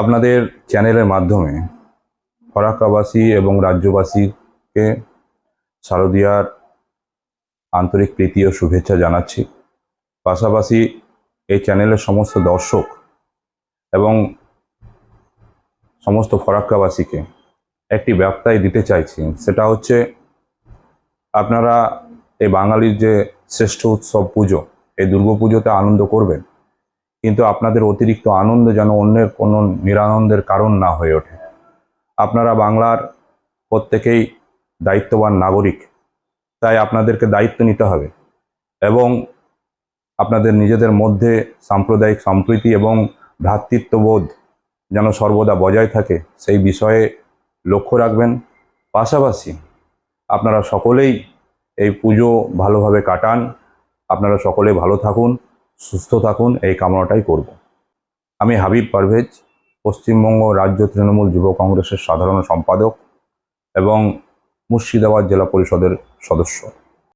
আপনাদের চ্যানেলের মাধ্যমে ফরাক্কাবাসী এবং রাজ্যবাসীকে শারদীয়ার আন্তরিক প্রীতি ও শুভেচ্ছা জানাচ্ছি। পাশাপাশি এই চ্যানেলের সমস্ত দর্শক এবং সমস্ত ফরাক্কাবাসীকে একটি বার্তাই দিতে চাইছি, সেটা হচ্ছে আপনারা এই বাঙালির যে শ্রেষ্ঠ উৎসব পুজো, এই দুর্গাপুজোতে আনন্দ করবেন। কিন্তু আপনাদের অতিরিক্ত আনন্দ যেন অন্যের কোনো নিরানন্দের কারণ না হয়ে ওঠে। আপনারা বাংলার প্রত্যেকেই দায়িত্ববান নাগরিক, তাই আপনাদেরকে দায়িত্ব নিতে হবে এবং আপনাদের নিজেদের মধ্যে সাম্প্রদায়িক সম্প্রীতি এবং ভ্রাতৃত্ববোধ যেন সর্বদা বজায় থাকে, সেই বিষয়ে লক্ষ্য রাখবেন। পাশাপাশি আপনারা সকলেই এই পুজো ভালোভাবে কাটান, আপনারা সকলে ভালো থাকুন। সুস্থ থাকুন, এই কামনাটাই করব। আমি হাবিব পারভেজ, পশ্চিমবঙ্গ রাজ্য তৃণমূল যুব কংগ্রেসের সাধারণ সম্পাদক এবং মুর্শিদাবাদ জেলা পরিষদের সদস্য।